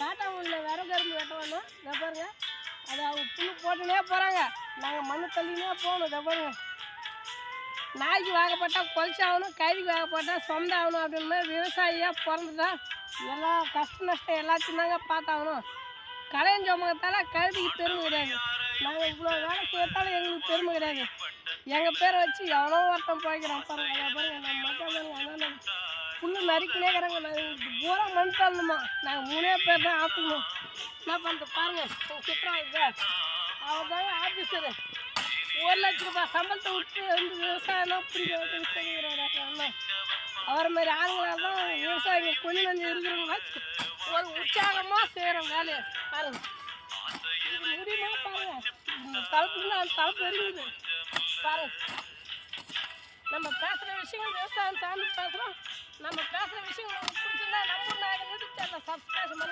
காட்டா உள்ள விறகு கரும்பு வெட்டணும் இதை பாருங்க. அதை அவங்க புல்லு போட்டுனே போகிறாங்க நாங்கள் மண்ணு தள்ளினே போகணும் இதை பாருங்க. நாய்க்கு வாக்கப்பட்டா கொலைச்சாகணும் கைதிக்கு வாக்கப்பட்டா சொந்த ஆகணும் அப்படின்னு மாதிரி விவசாயியாக பிறந்துட்டா எல்லா கஷ்ட நஷ்டம் எல்லாத்தையும் நாங்கள் பார்த்தாகணும். கலைஞ்சவங்கத்தால கழுதிக்கு பெருமை கிடையாது. நாங்கள் இவ்வளோ வேலை செய்யத்தாலும் எங்களுக்கு பெருமை கிடையாது. எங்கள் பேரை வச்சு எவ்வளோ ஒருத்தன் போய்க்கிறோம் பாருங்க. பாருங்க நம்ம மட்டும் பாருங்க அதான் புல்லு நறுக்கினே இருக்கிறாங்க நாங்கள் பூரா மண் தள்ளுமா நாங்கள் மூணே பேர் தான் ஆக்கணும் என்ன பண்ணுறது பாருங்க சித்திரம் இருக்கு. அவர் தான் ஆஃபீஸரு ஒரு லட்ச ரூபாய் சம்பளத்தை விட்டு வந்து விவசாயம்லாம் பிடிக்க செய்கிறாரு அவர் மாதிரி ஆளுங்களால தான் விவசாயிகள் கொஞ்சம் கொஞ்சம் இருக்கிறவங்க ஒரு உற்சாகமாக செய்கிறோம் வேலையை. பாருங்க. இது முடியுமா? பாருங்க. இந்த தலைப்புல அந்த தலைப்பு இருக்குது பாருங்க. நம்ம பேசுகிற விஷயங்கள் விவசாயம் சார்ந்து பேசுகிறோம் நம்ம பேசுகிற விஷயங்கள் உங்களுக்கு